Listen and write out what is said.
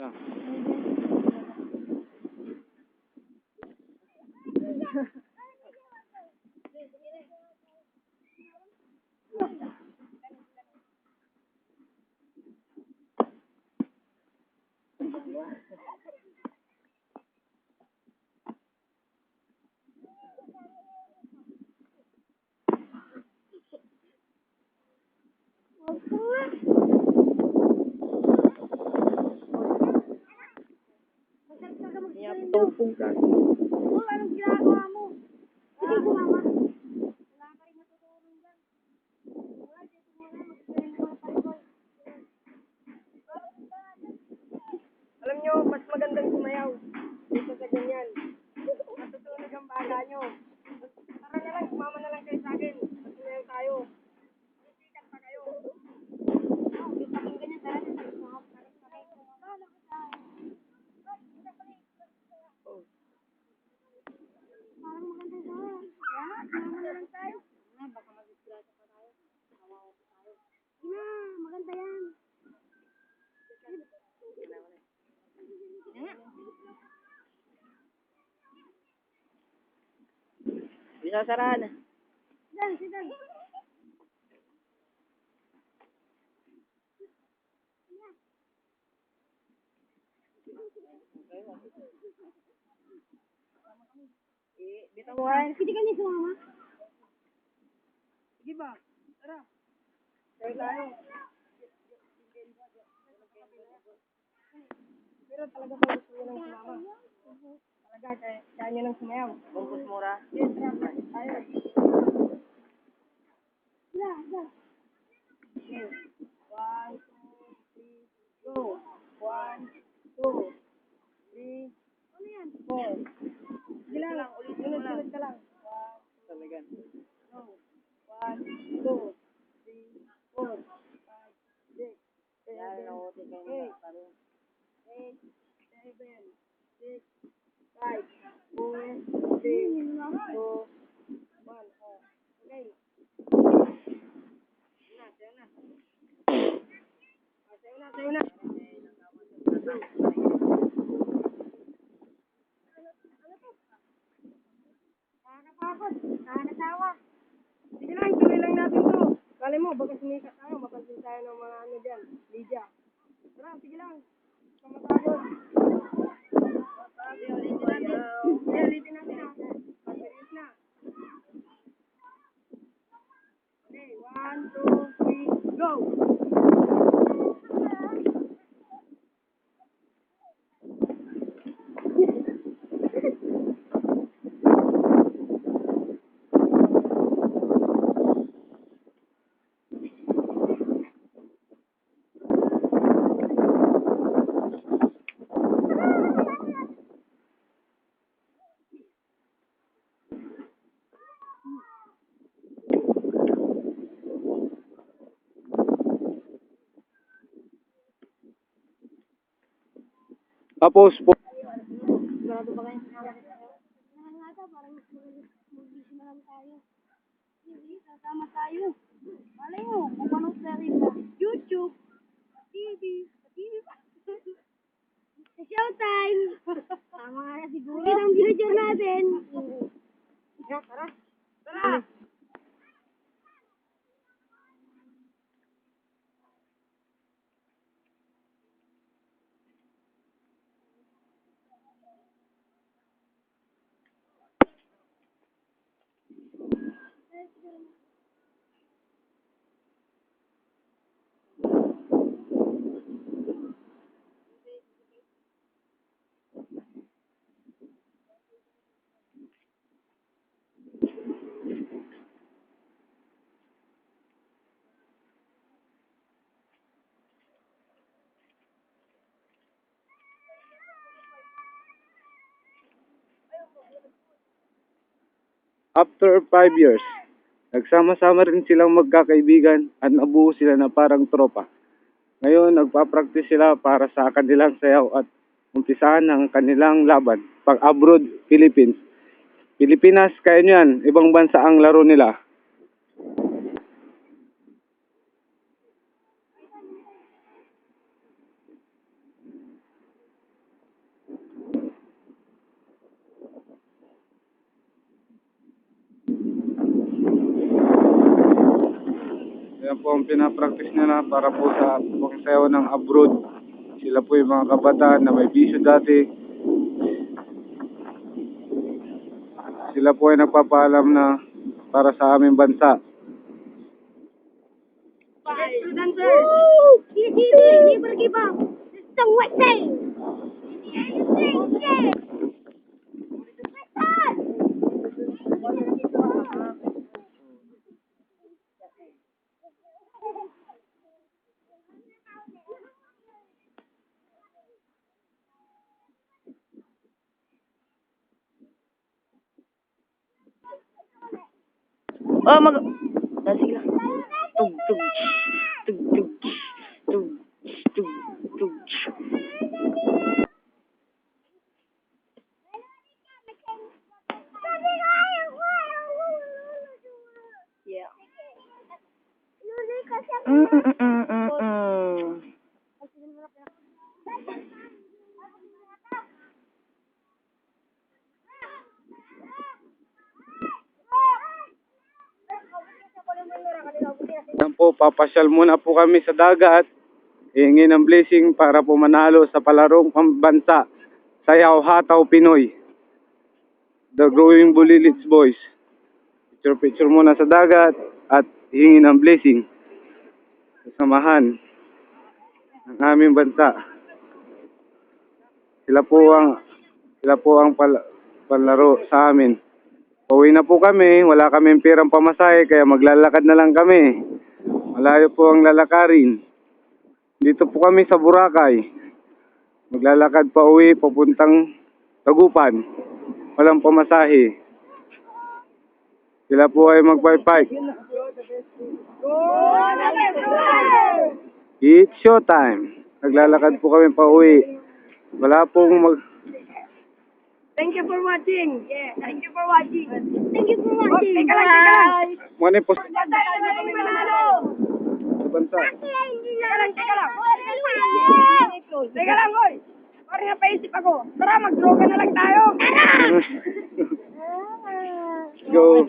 Topong ka. Oh, anong ginagawa mo? Sige, sumama. Wala ka rin natutulong dyan. Wala, dito muna. Mag-spray mo pa rin, boy. Alam nyo, mas magandang sumayaw. Dito sa ganyan. Matutunog ang bala nyo. Tara na lang, sumama na lang kayo sa akin. Mas sumayaw tayo. Sikat pa kayo. Oh, yung taking ganyan, tara na. Sumama, tara, tara, sumama. Wala ka tayo. Parang maganda sa Kaya, sumama na lang tayo. Ah, baka mag-disgrasya pa tayo. Kawawa pa tayo. Sige na, maganda yan. Bisa sarahan. Dan, si Dan. Bitawan. Hindi ka niya sumama. Sige ba? Tara. Tayo tayo. Pero talaga ba gusto nyo nang sumama? Talaga, kaya, kaya nyo nang sumayaw. Bumpus mura. Yes, Nakakatakot. Nakakatawa. Sige lang, tuloy lang natin to. Kali mo, baka sumikat tayo, mapansin tayo ng mga ano dyan, media. Tara, sige lang. Kamatagod. Tapos po, na lang tayo. Malay mo, mapanood na rin sa YouTube, TV, TV pa. Showtime. Tama nga siguro. Yun ang future natin. Yeah, tara. Tara! After five years, nagsama-sama rin silang magkakaibigan at nabuo sila na parang tropa. Ngayon, nagpa-practice sila para sa kanilang sayaw at umpisahan ng kanilang laban pag abroad Philippines. Pilipinas, kaya nyo yan. Ibang bansa ang laro nila. Yan po ang pinapractice nila para po sa pangsayaw ng abroad. Sila po yung mga kabataan na may bisyo dati. Sila po ay nagpapaalam na para sa aming bansa. Student, sir. Woo! Easy, easy, never give up. It's the way thing. Oh, mag... Ah, lang. Tug, tug, tug, tug, tug, tug, tug. Yeah. Mm, po, papasyal muna po kami sa dagat. Hihingi ng blessing para po manalo sa palarong pambansa. Sayaw Hataw Pinoy. The Growing Bulilits Boys. Picture picture muna sa dagat at hihingi ng blessing. Samahan ng aming bansa. Sila po ang sila po ang pal, palaro sa amin. Pauwi na po kami, wala kaming pirang pamasahe kaya maglalakad na lang kami. Malayo po ang lalakarin. Dito po kami sa Boracay. Maglalakad pa uwi papuntang Tagupan. Walang pamasahe. Sila po ay magpipike. It's showtime. Naglalakad po kami pa uwi. Wala pong mag... Thank you for watching. Yeah, thank you for watching. Thank you for Oh, watching. teka lang, teka lang. Mga manalo. bansa. Teka lang, teka lang. Teka lang. Parang napaisip ako. Tara, mag-droga na lang tayo. Go.